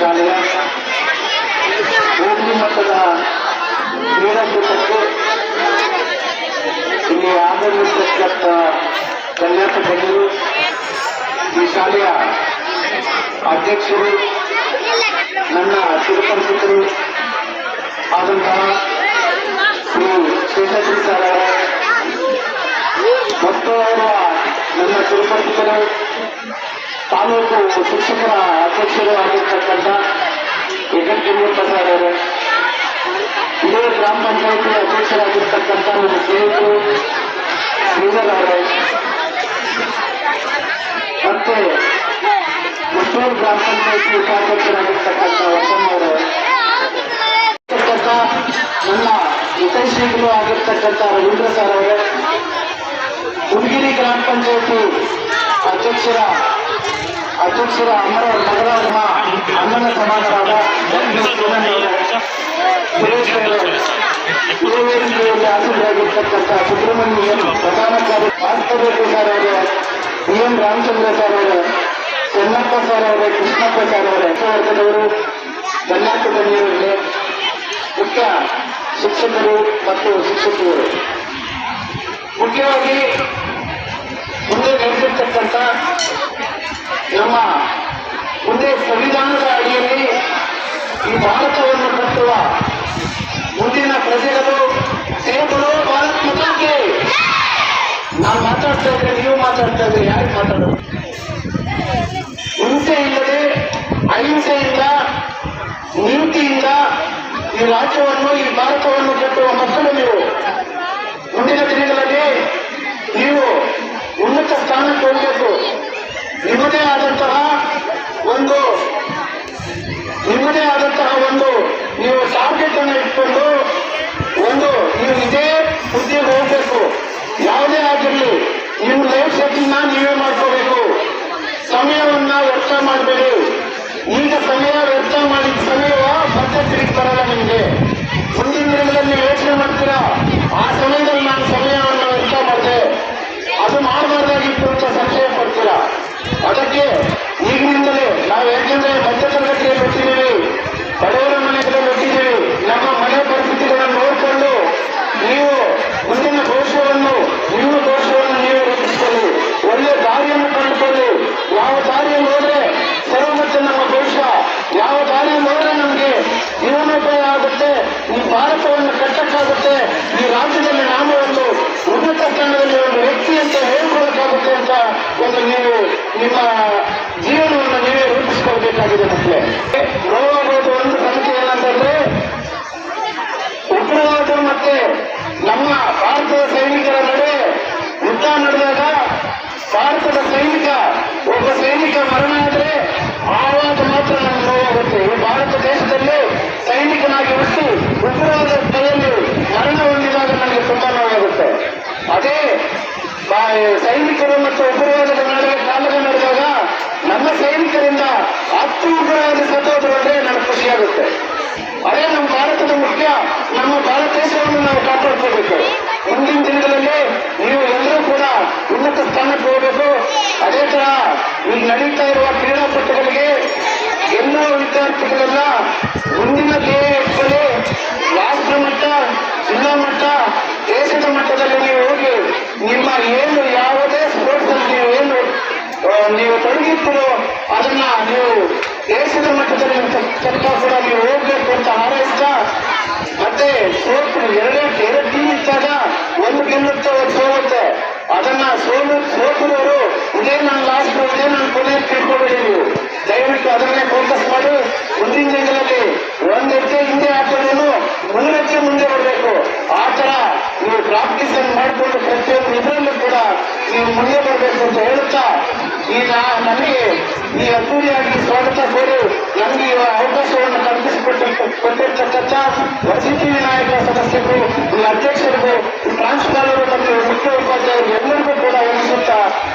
ಶಾಲೆಯ ಹೋಬಳಿ ಮಟ್ಟದ ಕ್ರೀಡಾಕೂಟಕ್ಕೆ ಇಲ್ಲಿ ಆಗಮಿಸತಕ್ಕಂಥ ಕನ್ಯಾಸ ಗಣ್ಯರು, ಈ ಶಾಲೆಯ ಅಧ್ಯಕ್ಷರು, ನನ್ನ ಚಿರಪರಿಚಿತರು ಆದಂತಹ ಶ್ರೀ ಶೇಷಾದ್ರಿ ಸರ್ ಮತ್ತು ನನ್ನ ಚಿರಪರಿಚಿತರು ತಾಲೂಕು ಶಿಕ್ಷಕರ ಅಧ್ಯಕ್ಷರು ಆಗಿರ್ತಕ್ಕಂಥ ಯಗನ್ಗಿರಿಯಪ್ಪ ಪ್ರಸಾದ್ ಅವರು. ಇದೇ ಗ್ರಾಮ ಪಂಚಾಯತಿ ಅಧ್ಯಕ್ಷರಾಗಿರ್ತಕ್ಕಂಥ ನಮ್ಮ ಸ್ನೇಹಿತರು ಶ್ರೀಧರ್ ಅವರು. ಮತ್ತೆ ಮತ್ತೂರು ಗ್ರಾಮ ಪಂಚಾಯತಿ ಉಪಾಧ್ಯಕ್ಷರಾಗಿರ್ತಕ್ಕಂಥ ಇರ್ತಕ್ಕಂಥ ನನ್ನ ಹಿತೈಷಿಗಳು ಆಗಿರ್ತಕ್ಕಂಥ ರವೀಂದ್ರ ಸರ್ ಅವರು. ಹುಡುಗಿರಿ ಗ್ರಾಮ ಪಂಚಾಯತಿ ಅಧ್ಯಕ್ಷರ ಅಧ್ಯಕ್ಷರ ಅಮರ ಮಗನ ಅಮ್ಮನ ಸಮಾನರಾದ ಆಸೀನರಾಗಿರ್ತಕ್ಕಂಥ ಸುಬ್ರಹ್ಮಣ್ಯ ಪ್ರಧಾನ ಕಾರ್ಯ ಭಾಸ್ಕರ್ ಸರ್ ಅವರೇ ಬಿ ಎಂ ರಾಮಚಂದ್ರ ಸರ್ ಅವರೇ, ಚೆನ್ನಪ್ಪ ಸರ್ ಅವರೇ, ಕೃಷ್ಣಪ್ಪ ಸರ್ ಅವರೇ ಕರ್ನಾಟಕ ಗಣ್ಯರಿಗೆ ಮುಖ್ಯ ಶಿಕ್ಷಕರು ಮತ್ತು ಶಿಕ್ಷಕಿಯರು ಮುಖ್ಯವಾಗಿ ಮುಂದೆ ಮುಂದೆ ಸಂವಿಧಾನದ ಅಡಿಯಲ್ಲಿ ಈ ಭಾರತವನ್ನು ಕಟ್ಟುವ ಮುಂದಿನ ಪ್ರಜೆಗಳು ಸೇಬರು ಭಾರತ್ ಮತಕ್ಕೆ ನಾನು ಮಾತಾಡ್ತಾ ಇದ್ರೆ ನೀವು ಮಾತಾಡ್ತಾ ಇದ್ರೆ ಯಾರು ಮಾತಾಡೋದು? ಹಿಂಸೆ ಇಲ್ಲದೆ ಅಹಿಂಸೆಯಿಂದ ನೀತಿಯಿಂದ ಈ ರಾಜ್ಯವನ್ನು, ಈ ಭಾರತವನ್ನು ಕಟ್ಟುವ ಮಕ್ಕಳು ನೀವು. ಮುಂದಿನ ದಿನಗಳಲ್ಲಿ ನೀವು ಉನ್ನತ ಸ್ಥಾನಕ್ಕೆ ಹೋಗಬೇಕು. ನಿಮ್ಮದೇ ಆದಂತಹ ಒಂದು ನಿಮ್ಮದೇ ಆದಂತಹ ಒಂದು ನೀವು ನಿಮ್ಮ ಜೀವನವನ್ನು ನೀವೇ ರೂಪಿಸ್ಕೊಳ್ಬೇಕಾಗಿದೆ ಮಕ್ಕಳೇ. ಅದೇ ತರ ಈಗ ನಡೀತಾ ಇರುವ ಕ್ರೀಡಾಪಟುಗಳಿಗೆ ಎಲ್ಲ ವಿದ್ಯಾರ್ಥಿಗಳೆಲ್ಲ ಮುಂದಿನ ಧ್ಯೇಯ ಇಟ್ಕೊಳ್ಳಿ ರಾಷ್ಟ್ರ ಮಟ್ಟ, ಜಿಲ್ಲಾ ಮಟ್ಟ, ದೇಶದ ಮಟ್ಟದಲ್ಲಿ ನೀವು ಹೋಗಿ ನಿಮ್ಮ ಏನು ಯಾವುದೇ ಸ್ಪೋರ್ಟ್ಸ್ ಅಲ್ಲಿ ನೀವು ಏನು ನೀವು ತೊಡಗಿರ್ತೀರೋ ಅದನ್ನ ನೀವು ದೇಶದ ಮಟ್ಟದಲ್ಲಿ ತನಕ ಕೂಡ ನೀವು ಹೋಗ್ಬೇಕು ಅಂತ ಹಾರೈಸ್ತಾ ಮತ್ತೆ ಸೋತು ಅದನ್ನ ಸೋಲು ಸೋತಿರೋರು ಇದೇ ನನ್ನ ಲಾಸ್ಟ್ ಇದೇ ನನ್ನ ಕೊನೆ ತಿಳ್ಕೊಬೇಡಿ ನೀವು ದಯವಿಟ್ಟು ಅದನ್ನೇ ಫೋಕಸ್ ಮಾಡಿ ಮುಂದಿನ ದಿನಗಳಲ್ಲಿ ಒಂದ್ ಹೆಜ್ಜೆ ಹಿಂದೆ ಹಾಕೋದೇನು ಮೂರು ಹೆಜ್ಜೆ ಮುಂದೆ ಬರಬೇಕು ಆ ತರ ನೀವು ಪ್ರಾಕ್ಟೀಸ್ ಅನ್ನು ಮಾಡಿಕೊಂಡು ಪ್ರತಿಯೊಂದು ಇದರಲ್ಲೂ ಕೂಡ ನೀವು ಮುಂದೆ ಬರಬೇಕು ಅಂತ ಹೇಳುತ್ತಾ ಈ ನಾ- ನನಗೆ ಈ ಅದ್ದೂರಿಯಾಗಿ ಸ್ವಾಗತ ಕೋರಿ ನಮಗೆ ಈ ಅವಕಾಶವನ್ನು ಕಲ್ಪಿಸಿಕೊಟ್ಟ ಕೊಟ್ಟಿರ್ತಕ್ಕಂಥ ವಿನಾಯಕ ಸದಸ್ಯರು ಈ ಅಧ್ಯಕ್ಷರಿಗೂ ಈ ಪ್ರಾಂಶುಪಾಲರು ಮತ್ತು ಮುಖ್ಯ ಉಪಾಧ್ಯಾಯರು ಎಲ್ಲರಿಗೂ ಕೂಡ ವಂದಿಸುತ್ತಾ